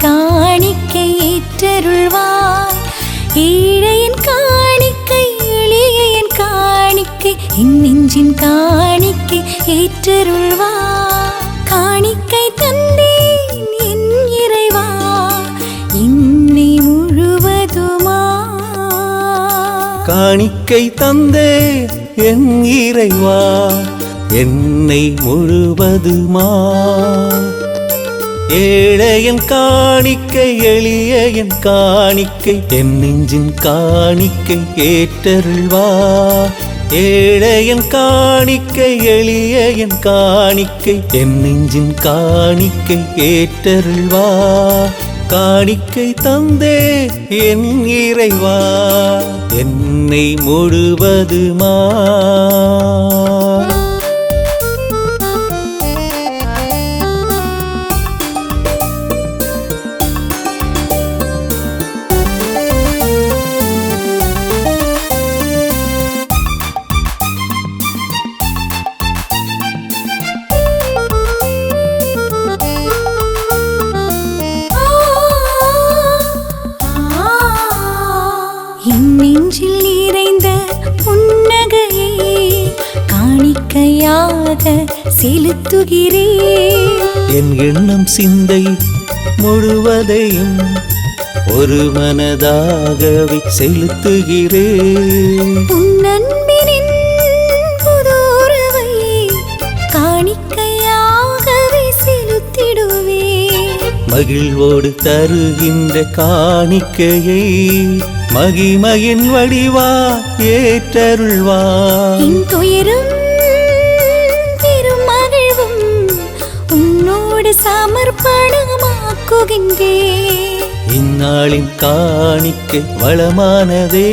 காணிக்கை ஏற்றருள்வாய் ஏழையின் காணிக்கை எளிய காணிக்கை என் நெஞ்சின் காணிக்கை ஏற்றருள்வாய். காணிக்கை தந்தேன் என் இறைவா என்னை முழுவதுமா. காணிக்கை தந்தே என் இறைவா என்னை முழுவதுமா. ஏழையன் காணிக்கை எளியன் காணிக்கை என் நெஞ்சின் காணிக்கை ஏற்றருள்வா. ஏழையன் காணிக்கை எளியன் காணிக்கை என் நெஞ்சின் காணிக்கை ஏற்றருள்வா. காணிக்கை தந்தே என் இறைவா என்னை முழுவதுமா. என் நெஞ்சில் நிறைந்த புன்னகையை காணிக்கையாக செலுத்துகிறேன் என் எண்ணம் சிந்தை முழுவதையும் ஒரு மனதாகவே செலுத்துகிறேன் உன் மகிழ்வோடு தருகின்ற காணிக்கையை மகிமையின் வடிவா ஏற்றருள்வா. துயரும் திருமகிழ்வும் உன்னோடு சமர்ப்பணமாக்குகின்றேன் இந்நாளின் காணிக்கை வளமானதே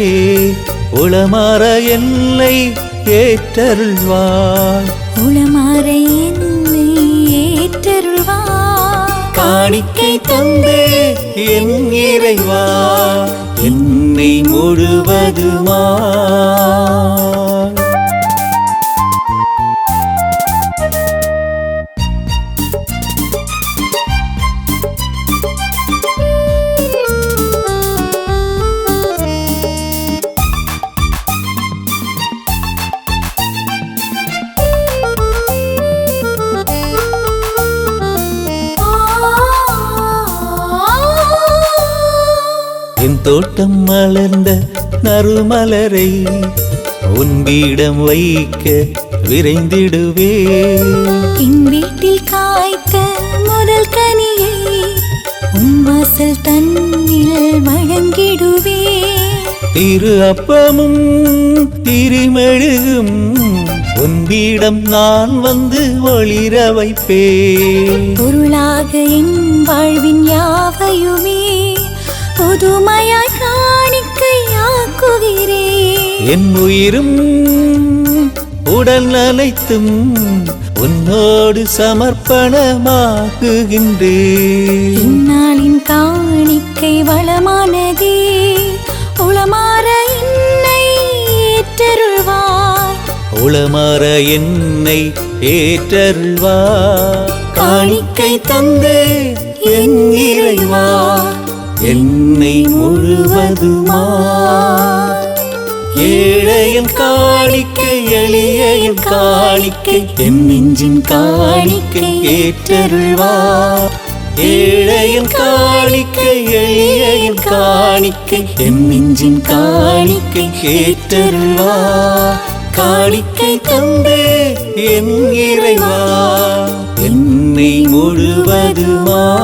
உளமாற எல்லை ஏற்றருள்வாள் உளமாற என்னை காணிக்கை தந்தே என் இறைவா என்னை முழுவதுமா? என் தோட்டம் மலர்ந்த நறுமலரை உன் வீடம் வைக்க விரைந்திடுவே. என் வீட்டில் காய்த்த முதல் கனியை உன் வாசல் தன்னில் வழங்கிடுவே. திரு அப்பமும் திரிமெழுகும் உன் வீடம் நான் வந்து ஒளிர வைப்பேன் பொருளாக என் வாழ்வின் யாவையுமே புதுமையாய் காணிக்கையாக்குகிறேன். என் உயிரும் உடல் அனைத்தும் உன்னோடு சமர்ப்பணமாக்குகின்றேன். இந்நாளின் காணிக்கை வளமானதே உளமாற என்னை ஏற்றருள்வாய். உளமாற என்னை ஏற்றருள்வா காணிக்கை தந்தே என் இறைவா. என்னை முழுவதுமா? ஏழையன் காணிக்கை எளியன் காணிக்கை என் நெஞ்சின் காணிக்கை ஏற்றருள்வா? ஏழையின் காணிக்கை எளியன் காணிக்கை என் நெஞ்சின் காணிக்கை ஏற்றருள்வா? காணிக்கை தந்தே என் இறைவா. என்னை முழுவதுமா?